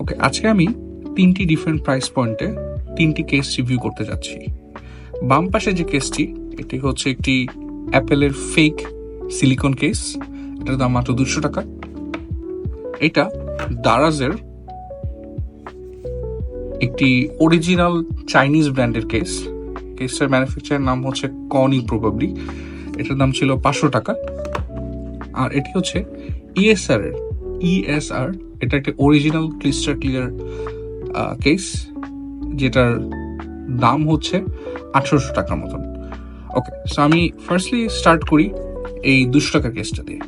ওকে আজকে আমি তিনটি ডিফারেন্ট প্রাইস পয়েন্টে তিনটি কেস রিভিউ করতে যাচ্ছি। বাম পাশে যে কেসটি এটি হচ্ছে একটি অ্যাপেলের ফেক সিলিকন কেস এটার দাম মাত্র দুশো টাকা। এটা দারাজের একটি অরিজিনাল চাইনিজ ব্র্যান্ডের কেস কেসটার ম্যানুফ্যাকচারের নাম হচ্ছে কনি প্রবাবলি এটার দাম ছিল পাঁচশো টাকা। আর এটি হচ্ছে ইএসআর এর ইএসআর এটা একটা অরিজিনাল ক্রিস্টাল ক্লিয়ার কেস যেটার দাম হচ্ছে আঠারোশো টাকার মতন। ওকে সো আমি ফার্স্টলি স্টার্ট করি এই দুশো টাকার কেসটা দিয়ে।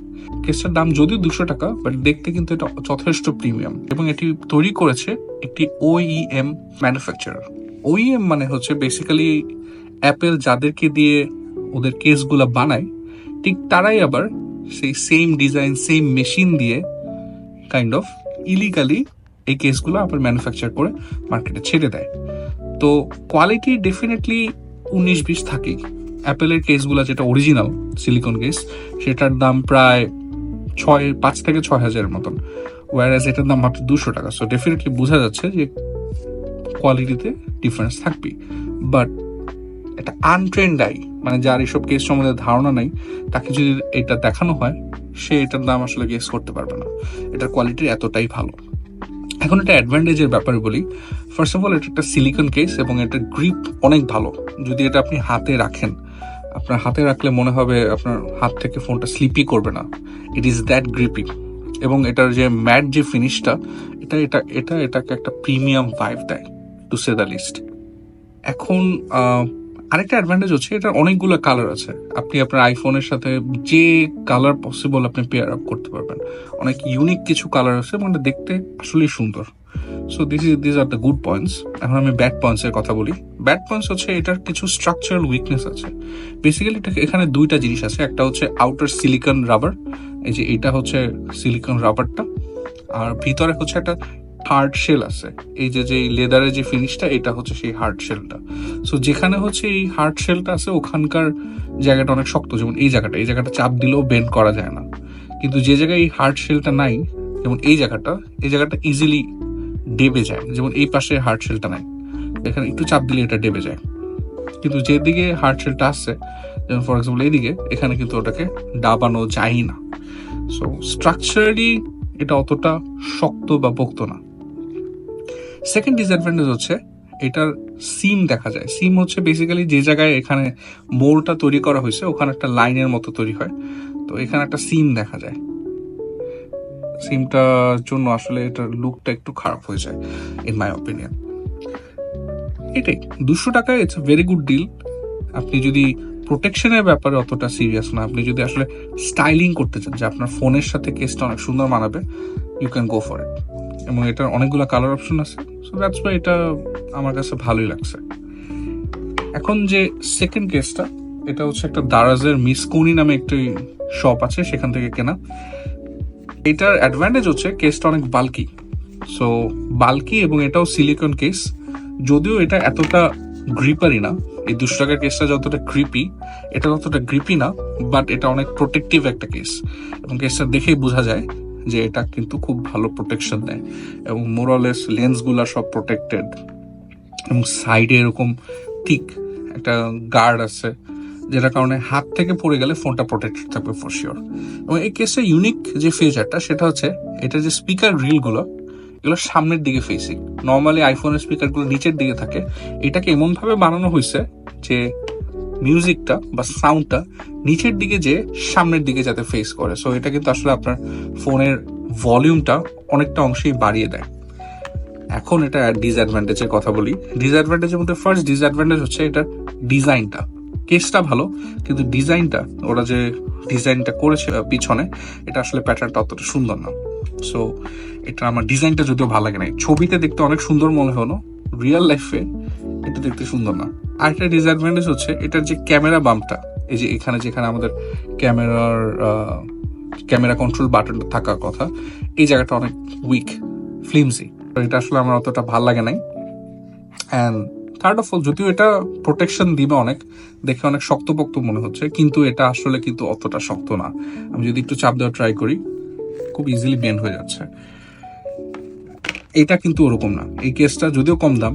কেসটার দাম যদিও দুশো টাকা বাট দেখতে কিন্তু এটা যথেষ্ট প্রিমিয়াম এবং এটি তৈরি করেছে একটি ওইএম ম্যানুফ্যাকচারার ওইএম মানে হচ্ছে বেসিক্যালি অ্যাপেল যাদেরকে দিয়ে ওদের কেসগুলো বানায়, ঠিক তারাই আবার সেই সেম ডিজাইন সেম মেশিন দিয়ে কাইন্ড অফ ইলিগালি এই কেসগুলো আবার ম্যানুফ্যাকচার করে মার্কেটে ছেড়ে দেয়। তো কোয়ালিটি ডেফিনেটলি উনিশ বিশ থাকেই। অ্যাপেলের কেসগুলো যেটা অরিজিনাল সিলিকন কেস সেটার দাম প্রায় ছয়, পাঁচ থেকে ছয় হাজারের মতন। ওয়ারাজ এটার দাম মাত্র দুশো টাকা। সো ডেফিনেটলি বোঝা যাচ্ছে যে কোয়ালিটিতে ডিফারেন্স থাকবেই। বাট এটা আনট্রেন্ড আই মানে যার এসব কেস সম্বন্ধে ধারণা নাই, তাকে যদি এটা দেখানো হয়, সে এটার দাম আসলে গেস করতে পারবে না। এটার কোয়ালিটি এতটাই ভালো। এখন এটা অ্যাডভান্টেজের ব্যাপারে বলি। ফার্স্ট অফ অল এটা একটা সিলিকন কেস এবং এটার গ্রিপ অনেক ভালো। যদি এটা আপনি হাতে রাখেন, আপনার হাতে রাখলে মনে হবে আপনার হাত থেকে ফোনটা স্লিপই করবে না। ইট ইজ দ্যাট গ্রিপি এবং এটার যে ম্যাট যে ফিনিশটা এটা এটা এটা, এটাকে একটা প্রিমিয়াম ভাইভ দেয় টু সে দ্য লিস্ট এখন আরেকটা অ্যাডভান্টেজ হচ্ছে এটার অনেকগুলো কালার আছে। আপনি আপনার আইফোনের সাথে যে কালার পসিবল আপনি পেয়ার আপ করতে পারবেন। অনেক ইউনিক কিছু কালার আছে মানে দেখতে আসলেই সুন্দর। So this is this are the good points এখন আমি ব্যাড পয়েন্টস এর কথা বলি। ব্যাড পয়েন্টস হচ্ছে এটার কিছু স্ট্রাকচারাল উইকনেস আছে। বেসিক্যালি এখানে দুইটা জিনিস আছে। একটা হচ্ছে আউটার সিলিকন রাবার এই যে এটা হচ্ছে সিলিকন রাবারটা আর ভিতরে হচ্ছে একটা হার্ড শেল আছে। এই যে যে লেদারের যে ফিনিশটা এটা হচ্ছে সেই হার্ড শেলটা সো যেখানে হচ্ছে এই হার্ড শেলটা আছে, ওখানকার জায়গাটা অনেক শক্ত। যেমন এই জায়গাটা এই জায়গাটা চাপ দিলেও বেন্ড করা যায় না। কিন্তু যে জায়গায় এই হার্ড শেলটা নাই, যেমন এই জায়গাটা এই জায়গাটা ইজিলি ডেবে যায়। যেমন এই পাশে হার্ড শেলটা নাই। এখানে একটু চাপ দিলে এটা ডেবে যায়। কিন্তু যেদিকে হার্ড শেলটা আসছে যেমন ফর এক্সাম্পল এইদিকে, এখানে কিন্তু ওটাকে ডাবানো যায় না। সো স্ট্রাকচারালি এটা অতটা শক্ত বা পোক্ত না। সেকেন্ড ডিসঅ্যাডভান্টেজ হচ্ছে, এটার সিম দেখা যায়। সিম হচ্ছে বেসিক্যালি যে জায়গায় এখানে মোড়টা তৈরি করা হয়েছে, ওখানে একটা লাইনের মতো তৈরি হয়। তো এখানে একটা সিম দেখা যায়। সিমটার জন্য আসলে এটার লুকটা একটু খারাপ হয়ে যায় ইন মাই অপিনিয়ন এটাই। দুশো টাকা ইটস ভেরি গুড ডিল আপনি যদি প্রোটেকশনের ব্যাপারে অতটা সিরিয়াস না, আপনি যদি আসলে স্টাইলিং করতে চান, যে আপনার ফোনের সাথে কেসটা অনেক সুন্দর মানাবে you can go for it এবং এটার অনেকগুলো কালার অপশন আছে। সো দ্যাটস ওয়াই এটা আমার কাছে ভালোই লাগছে। এখন যে সেকেন্ড কেসটা এটা হচ্ছে একটা দারাজের মিসকোনি নামে একটি শপ আছে সেখান থেকে কেনা। এটার অ্যাডভান্টেজ হচ্ছে কেসটা অনেক বাল্কি সো বাল্কি এবং এটাও সিলিকন কেস যদিও এটা এতটা গ্রিপারই না, এই দুশো টাকার কেসটা যতটা গ্রিপি এটা ততটা গ্রিপি না বাট এটা অনেক প্রোটেক্টিভ একটা কেস এবং কেসটা দেখেই বোঝা যায় যে এটা কিন্তু খুব ভালো প্রোটেকশন দেয় এবং মোরালেস লেন্সগুলো সব প্রোটেক্টেড এবং সাইডে এরকম ঠিক একটা গার্ড আছে, যেটার কারণে হাত থেকে পড়ে গেলে ফোনটা প্রোটেক্টেড থাকবে ফর শিওর এবং এই কেসে ইউনিক যে ফিচারটা সেটা হচ্ছে এটা যে স্পিকার গ্রিলগুলো এগুলো সামনের দিকে ফেসিং নর্মালি আইফোনের স্পিকারগুলো নিচের দিকে থাকে। এটাকে এমনভাবে বানানো হয়েছে যে মিউজিকটা বা সাউন্ডটা নিচের দিকে যে সামনের দিকে যাতে ফেস করে। সো এটা কিন্তু আসলে আপনার ফোনের ভলিউমটা অনেকটা অংশেই বাড়িয়ে দেয়। এখন এটা ডিসঅ্যাডভান্টেজের কথা বলি। ডিসঅ্যাডভান্টেজের মধ্যে ফার্স্ট ডিসঅ্যাডভান্টেজ হচ্ছে এটার ডিজাইনটা কেসটা ভালো, কিন্তু ডিজাইনটা ওরা যে ডিজাইনটা করেছে পিছনে, এটা আসলে প্যাটার্নটা অতটা সুন্দর না। সো এটা আমার ডিজাইনটা যদিও ভালো লাগে নাই। ছবিতে দেখতে অনেক সুন্দর মনে হলো। রিয়েল লাইফে এটা দেখতে সুন্দর না। আরেকটা ডিসঅ্যাডভান্টেজ হচ্ছে, এটার যে ক্যামেরা বাম্পটা এই যে এখানে যেখানে আমাদের ক্যামেরার ক্যামেরা কন্ট্রোল বাটনটা থাকার কথা, এই জায়গাটা অনেক উইক ফ্লিমসি এটা আসলে আমার অতটা ভালো লাগে নাই। অ্যান্ড থার্ড অফ অল যদিও এটা প্রোটেকশন দিবে অনেক, দেখে অনেক শক্তপোক্ত মনে হচ্ছে, কিন্তু এটা আসলে কিন্তু অতটা শক্ত না। আমি যদি একটু চাপ দেওয়া ট্রাই করি, খুব ইজিলি বেন্ড হয়ে যাচ্ছে। এটা কিন্তু ওরকম না। এই কেসটা যদিও কম দাম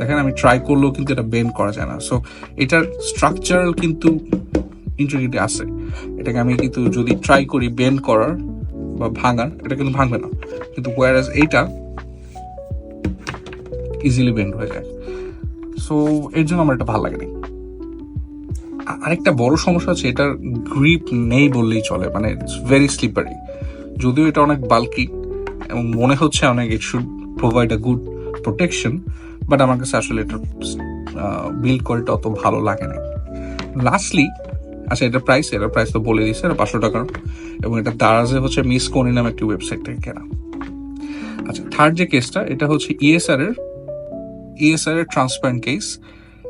দেখেন, আমি ট্রাই করলেও কিন্তু এটা বেন্ড করা যায় না। সো এটার স্ট্রাকচারাল কিন্তু ইন্টিগ্রিটি আছে। এটাকে আমি কিন্তু যদি ট্রাই করি বেন্ড করার বা ভাঙার, এটা কিন্তু ভাঙবে না। কিন্তু ওয়ারাস এইটা ইজিলি বেন্ড হয়ে যায়। সো এর জন্য আমার এটা ভালো লাগেনি। আরেকটা বড় সমস্যা হচ্ছে এটার গ্রিপ নেই বললেই চলে মানে ইটস ভেরি স্লিপারি যদিও এটা অনেক বাল্কি এবং মনে হচ্ছে অনেক it should provide a good protection but আমার কাছে আসলে এটা বিল্ড কোয়ালিটি অত ভালো লাগে না। লাস্টলি আচ্ছা এটা প্রাইস এটা প্রাইস তো বলে দিচ্ছে এটা পাঁচশো টাকার। এবং এটা দারাজে হচ্ছে মিস কোনি নামে একটি ওয়েবসাইট থেকে কেনা। আচ্ছা থার্ড যে কেসটা এটা হচ্ছে ইএসআর এর ইএসআর এর ট্রান্সপারেন্ট কেস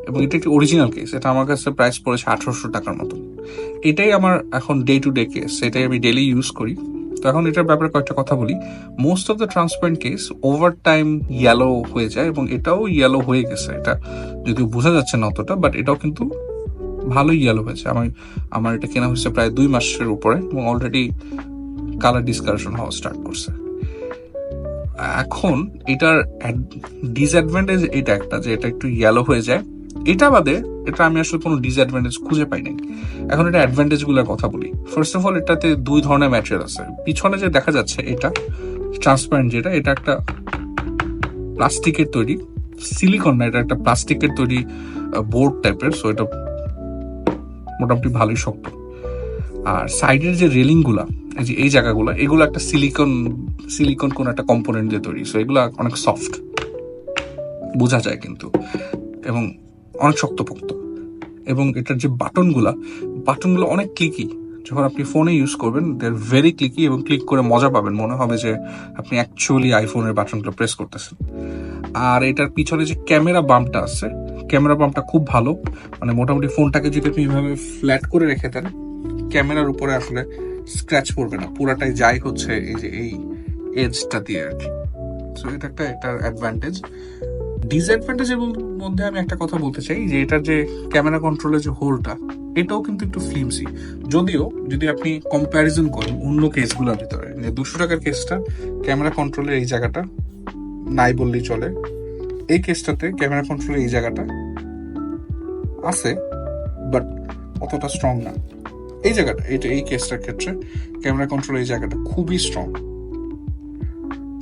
এবং এটা একটি অরিজিনাল কেস এটা আমার কাছে প্রাইস পড়েছে আঠারোশো টাকার মতো এটাই আমার এখন ডে টু ডে কেস এটাই আমি ডেলি ইউজ করি। তো এখন এটার ব্যাপারে কয়েকটা কথা বলি। Most of the transparent case over time yellow হয়ে যায় এবং এটাও ইয়েলো হয়ে গেছে। এটা যদিও বোঝা যাচ্ছে না অতটা বাট এটাও কিন্তু ভালোই ইয়েলো হয়েছে। আমার আমার এটা কেনা হয়েছে প্রায় দুই মাসের উপরে এবং অলরেডি কালার ডিসকারেশন হওয়া স্টার্ট করছে। এখন এটার ডিসঅ্যাডভান্টেজ এটা একটা যে এটা একটু ইয়েলো হয়ে যায়। এটা বাদে, এটা আমি আসলে কোনো ডিসঅ্যাডভান্টেজ খুঁজে পাই নাই এখন এটা অ্যাডভান্টেজগুলোর কথা বলি। ফার্স্ট অফ অল এটাতে দুই ধরনের ম্যাটেরিয়াল আছে। পিছনে যে দেখা যাচ্ছে এটা ট্রান্সপারেন্ট যেটা, এটা একটা প্লাস্টিকের তৈরি সিলিকন না, এটা একটা প্লাস্টিকের তৈরি বোর্ড টাইপের সো এটা মোটামুটি ভালোই শক্ত। আর সাইডের যে রেলিংগুলা, এই যে এই জায়গাগুলো, এগুলো একটা সিলিকন সিলিকন কোন একটা কম্পোনেন্ট দিয়ে তৈরি সো এগুলো অনেক সফট বোঝা যায় কিন্তু। এবং অনেক শক্তপোক্ত এবং এটার যে বাটনগুলা, বাটনগুলো অনেক ক্লিকি যখন আপনি ফোনে ইউজ করবেন দে আর ভেরি ক্লিকি এবং ক্লিক করে মজা পাবেন। মনে হবে যে আপনি অ্যাকচুয়ালি আইফোনের বাটনগুলো প্রেস করতেছেন। আর এটার পিছনে যে ক্যামেরা বাম্পটা আছে ক্যামেরা বাম্পটা খুব ভালো। মানে মোটামুটি ফোনটাকে যদি আপনি এইভাবে ফ্ল্যাট করে রেখে দেন ক্যামেরার উপরে আসলে স্ক্র্যাচ পড়বে না। পুরাটাই যাই হচ্ছে এই যে এই এজটা দিয়ে আর কি। সো এটা একটা, এটার অ্যাডভান্টেজ ডিসঅ্যাডভান্টেজের মধ্যে আমি একটা কথা বলতে চাই, যে এটার যে ক্যামেরা কন্ট্রোলের যে হোলটা এটাও কিন্তু একটু ফ্লিমসি যদিও যদি আপনি কম্প্যারিজন করেন অন্য কেসগুলোর ভিতরে, যে দুশো টাকার কেসটা ক্যামেরা কন্ট্রোলের এই জায়গাটা নাই বললেই চলে, এই কেসটাতে ক্যামেরা কন্ট্রোলের এই জায়গাটা আছে বাট অতটা স্ট্রং না। এই জায়গাটা এটা এই কেসটার ক্ষেত্রে ক্যামেরা কন্ট্রোল এই জায়গাটা খুবই strong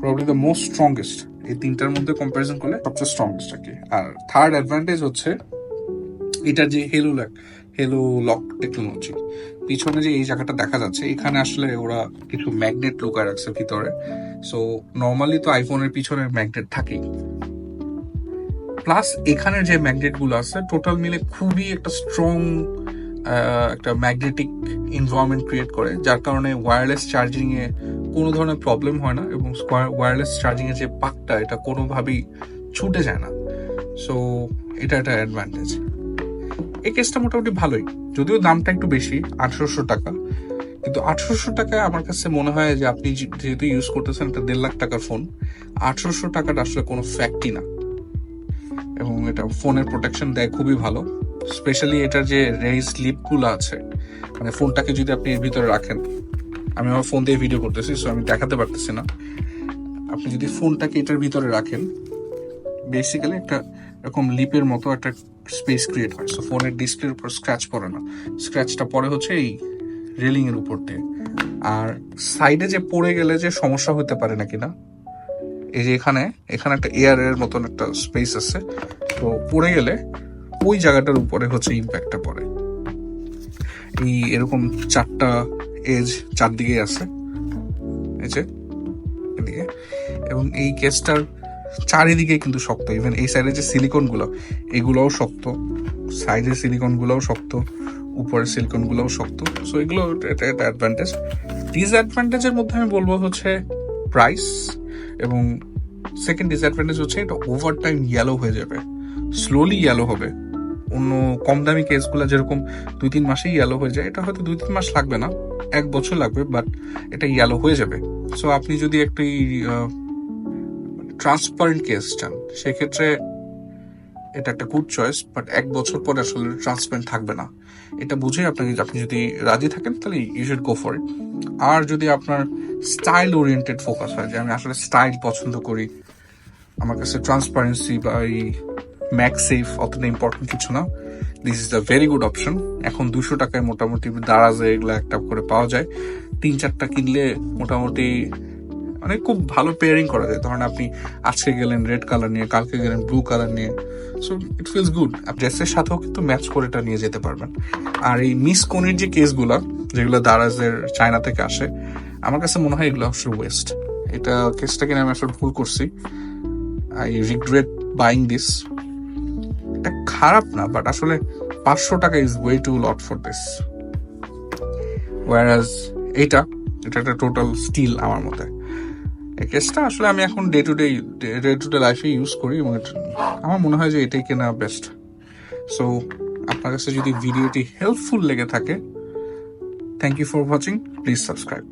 probably the most strongest এই তিনটার মধ্যে কম্পারিজন করলে সবচেয়ে স্ট্রংগেস্ট আর কি। আর থার্ড অ্যাডভান্টেজ হচ্ছে এটার যে halo lock halo lock technology পিছনে যে এই জায়গাটা দেখা যাচ্ছে, এখানে আসলে ওরা কিছু ম্যাগনেট লুকায় রাখছে ভিতরে। সো নর্মালি তো আইফোনের পিছনে ম্যাগনেট থাকেই। প্লাস এখানের যে ম্যাগনেটগুলো আছে টোটাল মিলে খুবই একটা স্ট্রং একটা ম্যাগনেটিক এনভায়রনমেন্ট ক্রিয়েট করে, যার কারণে ওয়্যারলেস চার্জিং এ কোনো ধরনের প্রবলেম হয় না এবং ওয়্যারলেস চার্জিং এর যে পাকটা, এটা কোনোভাবেই ছুটে যায় না। সো এটা একটা অ্যাডভান্টেজ এই কেসটা মোটামুটি ভালোই। যদিও দামটা একটু বেশি, আঠারোশো টাকা। কিন্তু আঠারোশো টাকায় আমার কাছে মনে হয় যে আপনি যেহেতু ইউজ করতেছেন একটা দেড় লাখ টাকার ফোন আঠারোশো টাকাটা আসলে কোনো ফ্যাক্টই না। এবং এটা ফোনের প্রোটেকশন দেয় খুবই ভালো। স্পেশালি এটার যে রেইজ লিপগুলো আছে মানে ফোনটাকে যদি আপনি এর ভিতরে রাখেন, আমি আমার ফোন দিয়ে ভিডিও করতেছি সো আমি দেখাতে পারতেছি না। আপনি যদি ফোনটাকে এটার ভিতরে রাখেন বেসিক্যালি একটা এরকম লিপের মতো একটা স্পেস ক্রিয়েট হয়। সো ফোনের ডিসপ্লের উপর স্ক্র্যাচ পড়ে না। স্ক্র্যাচটা পড়ে হচ্ছে এই রেলিং এর উপর দিয়ে। আর সাইডে যে পড়ে গেলে যে সমস্যা হতে পারে নাকি না এই যে এখানে এখানে একটা এয়ারের মতন একটা স্পেস আছে। তো পড়ে গেলে ওই জায়গাটার উপরে হচ্ছে ইম্প্যাক্টটা পড়ে। এই এরকম চারটা এজ চারদিকে আছে। এই এদিকে। এবং এই কেসটার চারিদিকে কিন্তু শক্ত। ইভেন এই সাইডে যে সিলিকনগুলো এগুলোও শক্ত। সাইডের সিলিকন গুলোও শক্ত। উপরের সিলিকন গুলোও শক্ত। সো এগুলো এটা একটা অ্যাডভান্টেজ ডিসঅ্যাডভান্টেজের মধ্যে আমি বলব হচ্ছে প্রাইস এবং সেকেন্ড ডিসঅ্যাডভান্টেজ হচ্ছে এটা ওভার টাইম ইয়েলো হয়ে যাবে। স্লোলি ইয়েলো হবে। অন্য কম দামি কেসগুলো যেরকম দুই তিন মাসেই ইয়ালো হয়ে যায়, এটা হয়তো দুই তিন মাস লাগবে না, এক বছর লাগবে বাট এটা ইয়ালো হয়ে যাবে। সো আপনি যদি একটি ট্রান্সপারেন্ট কেস চান, সেক্ষেত্রে এটা একটা গুড চয়েস বাট এক বছর পরে আসলে ট্রান্সপারেন্ট থাকবে না। এটা বুঝে আপনাকে, আপনি যদি রাজি থাকেন, তাহলে you should go for it আর যদি আপনার স্টাইল ওরিয়েন্টেড ফোকাস হয়, যে আমি আসলে স্টাইল পছন্দ করি, আমার কাছে ট্রান্সপারেন্সি বা এই ম্যাক সেফ অতটা ইম্পর্টেন্ট কিছু না। This is a very good option এখন দুশো টাকায় মোটামুটি দারাজে এগুলো একটা করে পাওয়া যায়। তিন চারটা কিনলে মোটামুটি মানে খুব ভালো পেয়ারিং করা যায়। ধরেন আপনি আজকে গেলেন রেড কালার নিয়ে, কালকে গেলেন ব্লু কালার নিয়ে। সো ইট ফিলস গুড ড্রেসের সাথেও কিন্তু ম্যাচ করে এটা নিয়ে যেতে পারবেন। আর এই মিস কোনির যে কেসগুলো যেগুলো দারাজের চায়না থেকে আসে, আমার কাছে মনে হয় এগুলো আসলে ওয়েস্ট এটা কেসটা কিনে আমি আসলে ভুল করছি। আই রিগ্রেট বাইং দিস খারাপ না বাট আসলে পাঁচশো টাকা is way too lot for this ওয়ারাজ এইটা এটা একটা টোটাল স্টিল আমার মতে। এই কেসটা আসলে আমি এখন day to day day to day লাইফে ইউজ করি এবং আমার মনে হয় যে এটাই কেনা বেস্ট সো আপনার কাছে যদি ভিডিওটি হেল্পফুল লেগে থাকে thank you for watching please subscribe